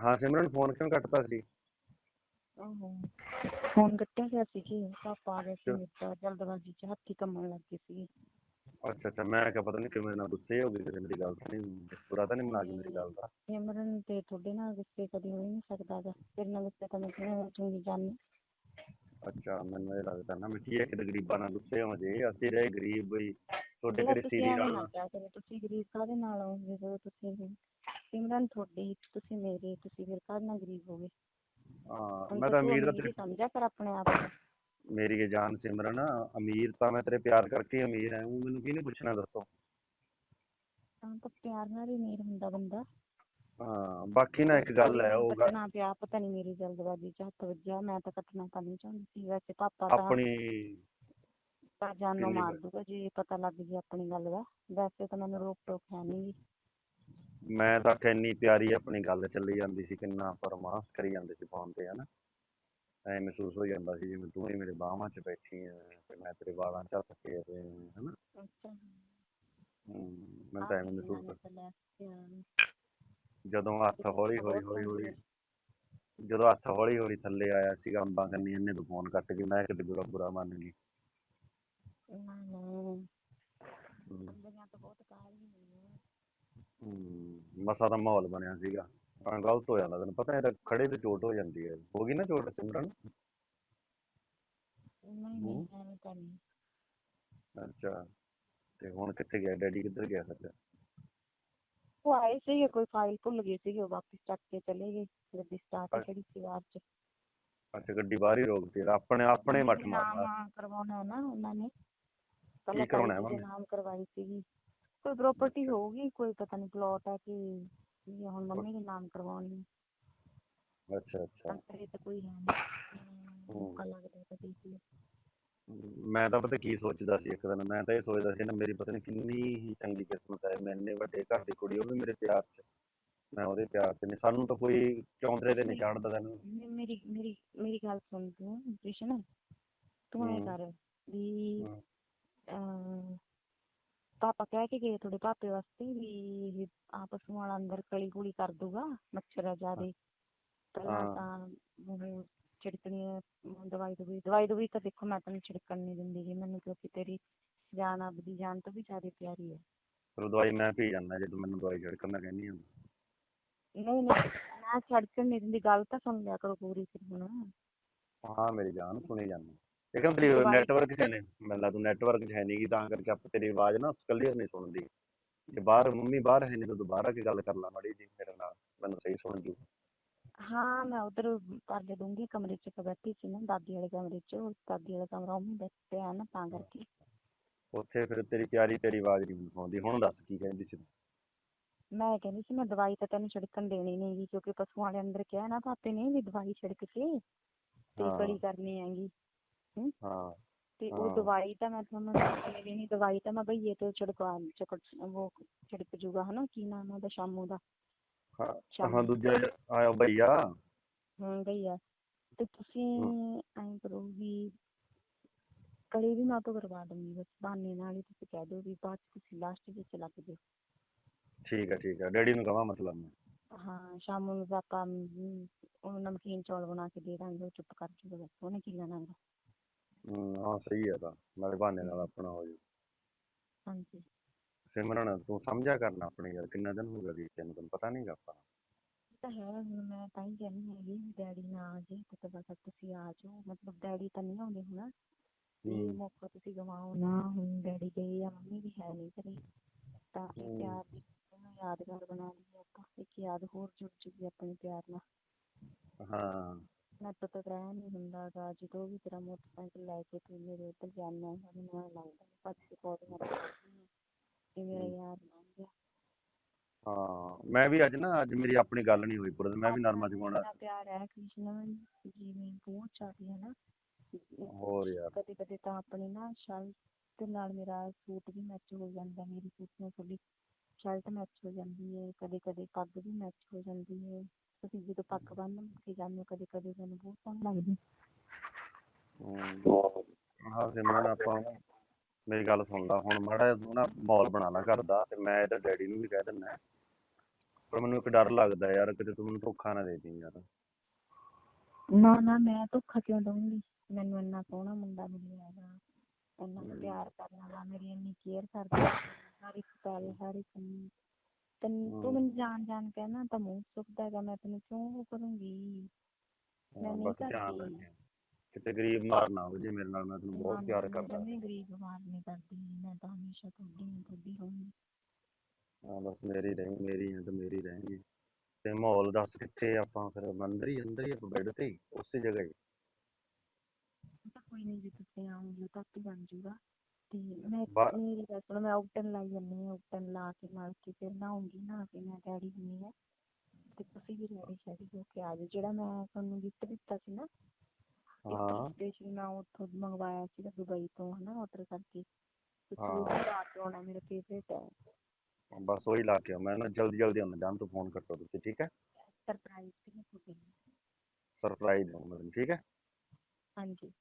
ਹਾਂ ਸਿਮਰਨ ਫੋਨ ਕਿਉਂ ਕੱਟਤਾ ਸੀ? ਆਹੋ ਫੋਨ ਕੱਟਿਆ ਗਿਆ ਸੀ ਕਿ ਪਾਪਾ ਆ ਗਿਆ ਸੀ ਮੇਰਾ ਜਲਦਬਾਜ਼ੀ ਚ ਹੱਥੀ ਕੰਮਣ ਲੱਗ ਗਏ ਸੀ। ਅੱਛਾ ਅੱਛਾ ਮੈਂ ਕਿਹਾ ਪਤਾ ਨਹੀਂ ਕਿਵੇਂ ਨਾ ਗੁੱਸੇ ਹੋ ਗਈ ਕਿਤੇ ਮੇਰੀ ਗੱਲ ਤਾਂ ਨਹੀਂ ਬੁਰਾ ਤਾਂ ਨਹੀਂ ਮਨਾ ਗਈ ਮੇਰੀ ਗੱਲ ਦਾ। ਸਿਮਰਨ ਤੇ ਤੁਹਾਡੇ ਨਾਲ ਗੁੱਸੇ ਕਦੀ ਹੋ ਹੀ ਨਹੀਂ ਸਕਦਾ ਗਾ ਤੇਰੇ ਨਾਲ ਗੁੱਸੇ ਤਾਂ ਮੈਂ ਕਿਵੇਂ ਹੋ ਚੰਗੀ ਜਾਣੀ ਅੱਛਾ ਮੈਨੂੰ ਇਹ ਲੱਗਦਾ ਨਾ ਮੈਂ ਕੀ ਹੈ ਕਿਤੇ ਗਰੀਬਾਂ ਨਾਲ ਗੁੱਸੇ ਹੋ ਜੇ ਅਸੀਂ ਰਹੇ ਗਰੀਬ ਬਈ ਤੁਹਾਡੇ ਪਹਿਲਾਂ ਘਰੇ ਤੁਸੀਂ ਸੀਰੀ ਐਵੇਂ ਨਾਲ ਨਾ ਕਿਹਾ ਕਰੋ ਤੁਸੀਂ ਗਰੀਬ ਕਾਹਦੇ ਨਾਲ ਹੋ ਜਦੋਂ ਤੁਸੀਂ ਸਿਮਰਨ ਤੁਹਾਡੀ ਤੁਸੀਂ ਮੇਰੇ ਤੁਸੀਂ ਫਿਰ ਕਾਹਦੇ ਨਾਲ ਗਰੀਬ ਹੋਗੇ ਹਾਂ ਹੁਣ ਮੈਂ ਤਾਂ ਤੂੰ ਅਮੀਰ ਦਾ ਅਮੀਰ ਹੀ ਤੇਰੇ ਸਮਝਿਆ ਕਰ ਆਪਣੇ ਆਪ ਨੂੰ। ਮੇਰੀ ਇਹ ਜਾਨ ਸਿਮਰਨ ਅਮੀਰ ਤਾਂ ਮੈਂ ਤੇਰੇ ਪਿਆਰ ਕਰਕੇ ਹੀ ਅਮੀਰ ਹਾਂ ਉਹ ਮੈਨੂੰ ਕਿਹਨੇ ਪੁੱਛਣਾ ਦੱਸੋ? ਤਾਂ ਤਾਂ ਪਿਆਰ ਨਾਲ ਹੀ ਅਮੀਰ ਹੁੰਦਾ ਬੰਦਾ। ਹਾਂ ਬਾਕੀ ਨਾ ਇੱਕ ਗੱਲ ਹੈ ਉਹ ਗੱਲ ਕੱਟਣਾ ਪਿਆ ਪਤਾ ਨਹੀਂ ਮੇਰੀ ਜਲਦਬਾਜ਼ੀ ਚ ਹੱਥ ਵੱਜਿਆ ਮੈਂ ਤਾਂ ਕੱਟਣਾ ਤਾਂ ਨਹੀਂ ਚਾਹੁੰਦੀ ਸੀ ਵੈਸੇ ਪਾਪਾ ਤਾਂ ਆਪਣੀ ਪਰ ਜਾਨੋਂ ਮਾਰ ਦੂਗਾ ਜੇ ਪਤਾ ਲੱਗ ਗਿਆ ਆਪਣੀ ਗੱਲ ਦਾ। ਵੈਸੇ ਤਾਂ ਮੈਨੂੰ ਰੋਕ ਟੋਕ ਹੈ ਨਹੀਂ ਮੈਂ ਤਾਂ ਕਿੰਨੀ ਪਿਆਰੀ ਆਪਣੀ ਗੱਲ ਚੱਲੀ ਜਾਂਦੀ ਸੀ ਕਿੰਨਾ ਪਰਮਾਸ ਕਰੀ ਜਾਂਦੇ ਸੀ ਫੋਨ ਤੇ ਹਨਾ। ਐ ਮਹਿਸੂਸ ਹੋ ਜਾਂਦਾ ਸੀ ਜਿਵੇਂ ਤੂੰ ਹੀ ਮੇਰੇ ਬਾਹਾਂ 'ਚ ਬੈਠੀ ਐ ਤੇ ਮੈਂ ਤੇਰੇ ਵਾਲਾਂ 'ਚ ਹੱਥ ਫੇਰ ਰਿਹਾ ਹਨਾ। ਅੱਛਾ ਮੈਂ ਤਾਂ ਐਵੇਂ ਮਹਿਸੂਸ ਜਦੋਂ ਹੱਥ ਹੌਲੀ ਹੌਲੀ ਹੌਲੀ ਹੌਲੀ ਜਦੋਂ ਹੱਥ ਹੌਲੀ ਹੌਲੀ ਥੱਲੇ ਆਇਆ ਸੀਗਾ ਅੰਬਾਂ ਕੰਨੀ ਇਹਨੇ ਤੋਂ ਫੋਨ ਕੱਟ ਕੇ ਮੈਂ ਕਿਤੇ ਬੁਰਾ ਬੁਰਾ ਮੰਨ ਗਈ। ਹੂੰ। ਮਸਾ ਦਾ ਮਾਹੌਲ ਬਣਿਆ ਸੀਗਾ। ਤਾਂ ਗਲਤ ਹੋ ਜਾਂਦਾ ਤੈਨੂੰ ਪਤਾ ਇਹ ਖੜੇ ਤੇ ਚੋਟ ਹੋ ਜਾਂਦੀ ਹੈ। ਹੋ ਗਈ ਨਾ ਚੋਟ ਸਿਮਰਨ? ਨਹੀਂ ਨਹੀਂ ਐਵੇਂ ਤਾਂ ਨਹੀਂ। ਅੱਛਾ ਤੇ ਹੁਣ ਕਿੱਥੇ ਗਿਆ? ਡੈਡੀ ਕਿੱਧਰ ਗਿਆ ਫਿਰ? ਉਹ ਆਏ ਸੀਗੇ ਕੋਈ ਫਾਈਲ ਭੁੱਲ ਗਏ ਸੀਗੇ ਉਹ ਵਾਪਸ ਚੱਕ ਕੇ ਚਲੇ ਗਏ। ਗੱਡੀ ਸਟਾਰਟ ਖੜੀ ਸੀ ਬਾਹਰ ਚ। ਅੱਛਾ ਗੱਡੀ ਬਾਹਰ ਹੀ ਰੋਕਤੀ। ਆਪਣੇ ਆਪਣੇ ਮੱਠ ਮਾਰਦਾ ਕਰਵਾਉਣਾ ਹੈ ਨਾ ਉਹਨਾਂ ਨੇ। ਪਹਿਲਾਂ ਕਰਵਾਉਣਾ ਹੈ ਤਾਈ ਜੀ ਦੇ ਮੰਮੀ? ਨਾਮ ਕਰਵਾਈ ਸੀਗੀ। ਕੋਈ ਪ੍ਰਾਪਰਟੀ ਹੋਊਗੀ ਕੋਈ ਪਤਾ ਨਹੀਂ ਪਲਾਟ ਹੈ ਕਿ ਕੀ ਹੈ, ਹੁਣ ਮੰਮੀ ਦੇ ਨਾਮ ਕਰਵਾਉਣੀ ਹੈ। ਅੱਛਾ ਅੱਛਾ। ਅੰਤਰੇ ਤਾਂ ਕੋਈ ਹੈ ਨਹੀਂ ਮੌਕਾ ਲੱਗਦਾ ਤਾਂ ਦੇਖ ਲਿਓ ਮੈਂ ਤਾਂ ਪਤਾ ਕੀ ਸੋਚਦਾ ਸੀ ਇੱਕ ਦਿਨ ਮੈਂ ਤਾਂ ਇਹ ਸੋਚਦਾ ਸੀ ਨਾ ਮੇਰੀ ਪਤਾ ਨਹੀਂ ਕਿੰਨੀ ਹੀ ਚੰਗੀ ਕਿਸਮਤ ਹੈ ਮੈਂ ਇੰਨੇ ਵੱਡੇ ਘਰ ਦੀ ਕੁੜੀ ਉਹ ਵੀ ਮੇਰੇ ਪਿਆਰ 'ਚ। ਮੈਂ ਉਹਦੇ ਪਿਆਰ 'ਚ ਨਹੀਂ ਸਾਨੂੰ ਤਾਂ ਕੋਈ ਚੌਂਤਰੇ ਤੇ ਨਹੀਂ ਚੜਦਾ ਤੈਨੂੰ ਮੇ- ਮੇਰੀ ਮੇਰੀ ਮੇਰੀ ਗੱਲ ਸੁਣ ਤੂੰ ਕ੍ਰਿਸ਼ਨ। ਤੂੰ ਐ ਹਮ। ਕਰ ਵੀ ਹਮ। ਪਾਪਾ ਕਹਿ ਕੇ ਗਏ ਤੁਹਾਡੇ ਪਾਪੇ ਵਾਸਤੇ ਵੀ ਆ ਪਸ਼ੂਆਂ ਵਾਲਾ ਅੰਦਰ ਕਲੀ ਕੁਲੀ ਕਰ ਦੂਗਾ ਮੱਛਰ ਆ ਜ਼ਿਆਦੇ। ਪਹਿਲਾਂ। ਤਾਂ ਉਹ ਛਿੜਕਣੀ ਹੈ, ਦਵਾਈ ਦਵਾਈ ਦਵਾਈ ਦਵਾਈ ਤਾਂ ਦੇਖੋ ਮੈਂ ਤੈਨੂੰ ਛਿੜਕਣ ਨਹੀਂ ਦਿੰਦੀ ਜੀ ਮੈਨੂੰ ਕਿਉਂਕਿ ਤੇਰੀ ਜਾਨ ਆਪਦੀ ਜਾਨ ਤੋਂ ਵੀ ਜ਼ਿਆਦਾ ਪਿਆਰੀ ਹੈ ਫਿਰ ਦਵਾਈ ਮੈਂ ਪੀ ਜਾਂਦਾ ਜੇ ਤੂੰ ਮੈਨੂੰ ਦਵਾਈ ਛਿੜਕਣ ਦਾ ਕਹਿੰਦੀ ਆ। ਨਹੀਂ ਨਹੀਂ ਮੈਂ ਛਿੜਕਣ ਨਹੀਂ ਦਿੰਦੀ ਗੱਲ ਤਾਂ ਸੁਣ ਲਿਆ ਕਰੋ ਪੂਰੀ ਫਿਰ ਹੁਣ। ਹਾਂ ਮੇਰੀ ਜਾਨ ਸੁਣੀ ਜਾਂਦੀ। ਲੇਕਿਨ ਤੇਰੀ ਨੈਟਵਰਕ 'ਚ ਨਹੀਂ ਮੈਨੂੰ ਲੱਗਦਾ ਨੈਟਵਰਕ 'ਚ ਹੈ ਨਹੀਂ ਗੀ ਤਾਂ ਕਰਕੇ ਆਪਾਂ ਤੇਰੀ ਆਵਾਜ਼ ਨਾ ਕਲੀਅਰ ਨਹੀਂ ਸੁਣਦੀ। ਜੇ ਬਾਹਰ ਮੰਮੀ ਬਾਹਰ ਹੈ ਨਹੀਂ ਤਾਂ ਦੁਬਾਰਾ ਕੀ ਗੱਲ ਕਰ ਲਾ ਮਾੜੀ ਜੀ ਮੇਰੇ ਨਾਲ ਮੈਨੂੰ ਸਹੀ ਸੁਣ ਜੂ ਹਾਂ ਮੈਂ ਉਧਰ ਕਰ ਦੂੰਗੀ ਕਮਰੇ 'ਚ ਬੈਠੀ ਸੀ ਨਾ ਦਾਦੀ ਵਾਲੇ ਕਮਰੇ 'ਚ ਉਹ ਦਾਦੀ ਵਾਲਾ ਕਮਰਾ ਉਹ ਵੀ ਬੈਠਿਆ ਨਾ ਤਾਂ ਕਰਕੇ। ਉੱਥੇ ਫਿਰ ਤੇਰੀ ਪਿਆਰੀ ਤੇਰੀ ਆਵਾਜ਼ ਨਹੀਂ ਸੁਣਦੀ ਹੁਣ ਦੱਸ ਕੀ ਕਹਿੰਦੀ ਸੀ ਮੈਂ ਕਹਿੰਦੀ ਸੀ ਮੈਂ ਦਵਾਈ ਤਾਂ ਤੈਨੂੰ ਛਿੜਕਣ ਦੇਣੀ ਨਹੀਂ ਗੀ ਕਿਉਂਕਿ ਪਸ਼ੂਆਂ ਵਾਲੇ ਅੰਦਰ ਕਿਹਾ ਨਾ ਪਾਪੇ ਨੇ ਵੀ ਦਵਾਈ ਛਿੜਕ ਕੇ। ਤੇ ਹਾਂ। ਕਰਨੀ ਹੈਗੀ। ਹਾਂ। ਤੇ। ਉਹ ਦਵਾਈ ਤਾਂ ਮੈਂ ਤੁਹਾਨੂੰ ਦੇਣੀ ਦਵਾਈ ਤਾਂ ਮੈਂ ਬਈਏ ਤੋਂ ਛਿੜਕਵਾ ਛਿੜਕ ਉਹ ਛਿੜਕ ਜੂਗਾ ਹਨਾ? ਕੀ ਨਾਮ ਉਹਦਾ ਸ਼ਾਮੂ ਦਾ? ਹਾਂ ਦੂਜਾ ਆਇਆ ਭਈਆ ਹੂੰ ਭਈਆ ਤੇ ਤੁਸੀਂ ਐਂ ਕਰੋ ਵੀ ਕੜੀ ਵੀ ਮੈਂ ਤੋਂ ਕਰਵਾ ਦੂੰਗੀ ਬਸ ਬਹਾਨੇ ਨਾਲ ਹੀ ਤੁਸੀਂ ਕਹਿ ਦਿਓ ਵੀ ਬਾਅਦ ਤੁਸੀਂ ਲਾਸਟ ਵਿੱਚ ਲੱਗ ਜਾਓ। ਠੀਕ ਹੈ ਠੀਕ ਹੈ ਡੈਡੀ ਨੂੰ ਕਹਾਂ ਮਤਲਬ ਮੈਂ। ਹਾਂ ਸ਼ਾਮ ਨੂੰ ਆਪਾਂ ਉਹਨੂੰ ਨਮਕੀਨ ਚੌਲ ਬਣਾ ਕੇ ਦੇ ਦਾਂਗੇ ਉਹ ਚੁੱਪ ਕਰ ਜੂਗਾ ਬਸ ਉਹਨੇ ਕੀ ਲੈਣਾ ਹਮ, ਹਾਂ ਸਹੀ ਹੈ ਤਾਂ ਨਾਲੇ ਬਹਾਨੇ ਨਾਲ ਆਪਣਾ ਹੋ ਜੂ ਹਾਂਜੀ। ਸਿਮਰਨ ਤੂੰ ਸਮਝਿਆ ਕਰਨਾ ਆਪਣੀ ਯਾਰ ਕਿੰਨਾ ਦਿਨ ਹੋ ਗਿਆ ਵੀ ਤੈਨੂੰ ਤੈਨੂੰ ਪਤਾ ਨਹੀਂ ਗਾ ਆਪਾਂ ਇਹ ਤਾਂ ਹੈ ਹੁਣ ਮੈਂ ਤਾਂ ਹੀ ਕਹਿੰਦੀ ਹੈਗੀ ਵੀ ਡੈਡੀ ਨਾ ਆ ਜੇ ਤੇ ਬਸ ਤੁਸੀਂ ਆ ਜਾਓ ਮਤਲਬ ਡੈਡੀ ਤਾਂ ਨਹੀਂ ਆਉਂਦੇ ਹੁਣ ਇਹ ਹਮ। ਮੌਕਾ ਤੁਸੀਂ ਗਵਾਓ ਨਾ ਹੁਣ ਡੈਡੀ ਗਏ ਆ ਮੰਮੀ ਵੀ ਹੈ ਨਹੀਂ ਘਰੇ ਤਾਂ ਇਹ ਹਮ। ਪਿਆਰ ਦੀ ਨੂੰ ਯਾਦਗਾਰ ਬਣਾ ਲਈਏ ਆਪਾਂ ਇੱਕ ਯਾਦ ਹੋਰ ਜੁੜ ਜੂਗੀ ਆਪਣੇ ਪਿਆਰ ਨਾਲ। ਹਾਂ। ਮੈਂ ਤਾਂ ਤਾਂ ਰਹਿ ਨਹੀਂ ਹੁੰਦਾ ਗਾ। ਜਦੋਂ ਵੀ ਤੇਰਾ ਮੋਟਰਸਾਈਕਲ ਲੈ ਕੇ ਤੂੰ ਮੇਰੇ ਉੱਧਰ ਜਾਂਦਾ ਹੈ ਮੈਨੂੰ ਐਂ ਲੱਗਦਾ ਪੱਛ ਪੌੜੀਆਂ ਤੇ ਚੜ੍ਹਦੀ ਹਾਂ ਕਿ ਮੇਰਾ ਯਾਰ ਲੰਘ ਗਿਆ। ਹਾਂ ਮੈਂ ਵੀ ਅੱਜ ਨਾ ਅੱਜ ਮੇਰੀ ਆਪਣੀ ਗੱਲ ਨਹੀਂ ਹੋਈ ਪੁਰਦ ਮੈਂ ਵੀ ਨਰਮਾ ਚਗਾਉਣਾ ਇੰਨਾ ਪਿਆਰ ਹੈ ਕ੍ਰਿਸ਼ਨ ਜਿਵੇਂ ਬਹੁਤ ਜ਼ਿਆਦਾ ਹੈ ਨਾ। ਹੋਰ ਯਾਰ। ਕਦੇ ਕਦੇ ਤਾਂ ਆਪਣੀ ਨਾ ਸ਼ਰਟ ਨਾਲ ਮੇਰਾ ਸੂਟ ਵੀ ਮੈਚ ਹੋ ਜਾਂਦਾ ਮੇਰੀ ਸੂਟ ਨਾਲ ਤੁਹਾਡੀ ਸ਼ਰਟ ਮੈਚ ਹੋ ਜਾਂਦੀ ਹੈ। ਕਦੇ ਕਦੇ ਪੱਗ ਵੀ ਮੈਚ ਹੋ ਜਾਂਦੀ ਹੈ। ਤੁਸੀਂ ਜਦੋਂ ਪੱਗ ਬੰਨ੍ਹ ਕੇ ਜਾਂਦੇ ਹੋ ਕਦੇ ਕਦੇ ਮੈਨੂੰ ਬਹੁਤ ਸੋਹਣੀ ਲੱਗਦੀ ਹਮ। ਹਾਂ ਸਿਮਰਨ ਆਪਾਂ ਨਾ ਮੇਰੀ ਗੱਲ ਸੁਣ ਲਾ ਹੁਣ ਮਾੜਾ ਜਿਹਾ ਤੂੰ ਨਾ ਮਾਹੌਲ ਬਣਾ ਲਾ ਘਰ ਦਾ ਤੇ ਮੈਂ ਇਹਦੇ ਡੈਡੀ ਨੂੰ ਵੀ ਕਹਿ ਦਿੰਦਾ। ਪਰ ਮੈਨੂੰ ਇੱਕ ਡਰ ਲੱਗਦਾ ਯਾਰ ਕਿਤੇ ਤੂੰ ਮੈਨੂੰ ਧੋਖਾ ਨਾ ਦੇ ਦੇਈਂ ਯਾਰ। ਨਾ ਨਾ ਮੈਂ ਧੋਖਾ ਕਿਉਂ ਦਊਂਗੀ? ਮੈਨੂੰ ਇੰਨਾ ਸੋਹਣਾ ਮੁੰਡਾ ਮਿਲਿਆ ਹੈਗਾ ਇੰਨਾ ਪਿਆਰ ਕਰਨ ਵਾਲਾ ਮੇਰੀ ਇੰਨੀ ਕੇਅਰ ਕਰਦਾ ਹਰ ਇੱਕ ਪਲ ਹਰ ਇੱਕ ਤੈਨੂੰ ਤੂੰ। ਮੈਨੂੰ ਜਾਣ ਜਾਣ ਕਹਿਣਾ ਤਾਂ ਮੂੰਹ ਸੁੱਕਦਾ ਹੈਗਾ ਮੈਂ ਤੈਨੂੰ ਕਿਉਂ ਉਹ ਕਰੂੰਗੀ? ਮੈਂ ਨਹੀਂ ਕਰਦੀ। ਕਿਤੇ ਗਰੀਬ ਮਾਰ ਨਾ ਹੋ ਜੇ ਮੇਰੇ ਨਾਲ ਮੈਂ ਤੈਨੂੰ ਬਹੁਤ ਪਿਆਰ ਕਰਦਾ। ਮੈਂ ਗਰੀਬ ਮਾਰ ਨਹੀਂ ਕਰਦੀ ਮੈਂ ਤਾਂ ਹਮੇਸ਼ਾ ਤੁਹਾਡੀ ਹਾਂ ਤੁਹਾਡੀ ਰਹੂੰਗੀ। ਹਾਂ ਬਸ ਮੇਰੀ ਰਹੀ ਮੇਰੀ ਹੈ ਤੇ ਮੇਰੀ ਰਹੇਗੀ। ਤੇ ਮਾਹੌਲ ਦੱਸ ਕਿੱਥੇ ਆਪਾਂ ਫਿਰ ਅੰਦਰ ਹੀ ਅੰਦਰ ਹੀ ਆਪਾਂ ਬੈੱਡ ਤੇ ਹੀ ਉਸੇ ਜਗ੍ਹਾ ਹੀ। ਤਾਂ ਕੋਈ ਨਹੀਂ ਜੇ ਤੁਸੀਂ ਆਉਂਗੇ ਤਾਂ ਆਪੇ ਬਣ ਜਾਊਗਾ ਤੇ ਮੈਂ ਮੇਰੀ ਗੱਲ ਸੁਣੋ ਮੈਂ ਆਊਟਨ ਲਾਈ ਜਾਂਦੀ ਹਾਂ ਆਊਟਨ ਲਾ ਕੇ ਮਲ ਕੇ ਫਿਰ ਨਹਾਉਂਗੀ ਨਹਾ ਕੇ ਮੈਂ ਰੈਡੀ ਹੁੰਦੀ ਹਾਂ ਤੇ ਤੁਸੀਂ ਵੀ ਰੈਡੀ ਸ਼ੈਡੀ ਹੋ ਕੇ ਆ ਜਾਓ। ਜਿਹੜਾ ਮੈਂ ਤੁਹਾਨੂੰ ਗਿਫਟ ਦਿੱਤਾ ਸੀ ਨਾ ਹਾਂ। ਸਪੈਸ਼ਲ ਮੈਂ ਉੱਥੋਂ ਮੰਗਵਾਇਆ ਸੀਗਾ ਦੁਬਈ ਤੋਂ ਹਨਾ ਆਰਡਰ ਕਰਕੇ। ਤੁਸੀਂ। ਉਹ ਲਾ ਕੇ ਆਉਣਾ ਮੇਰਾ ਫੇਵਰੇਟ ਹੈ। ਬਸ ਉਹੀ ਲਾ ਕੇ ਆਓ ਮੈਂ ਨਾ ਜਲਦੀ ਜਲਦੀ ਆਉਣਾ ਜਾਨ ਤੋਂ ਫੋਨ ਕਰਤਾ ਤੁਸੀਂ ਠੀਕ ਹੈ? ਸਰਪ੍ਰਾਈਜ਼ ਵੀ ਸਰਪ੍ਰਾਈਜ਼ ਦਊਂ ਮੈਨੂੰ ਠੀਕ ਹੈ? ਹਾਂਜੀ।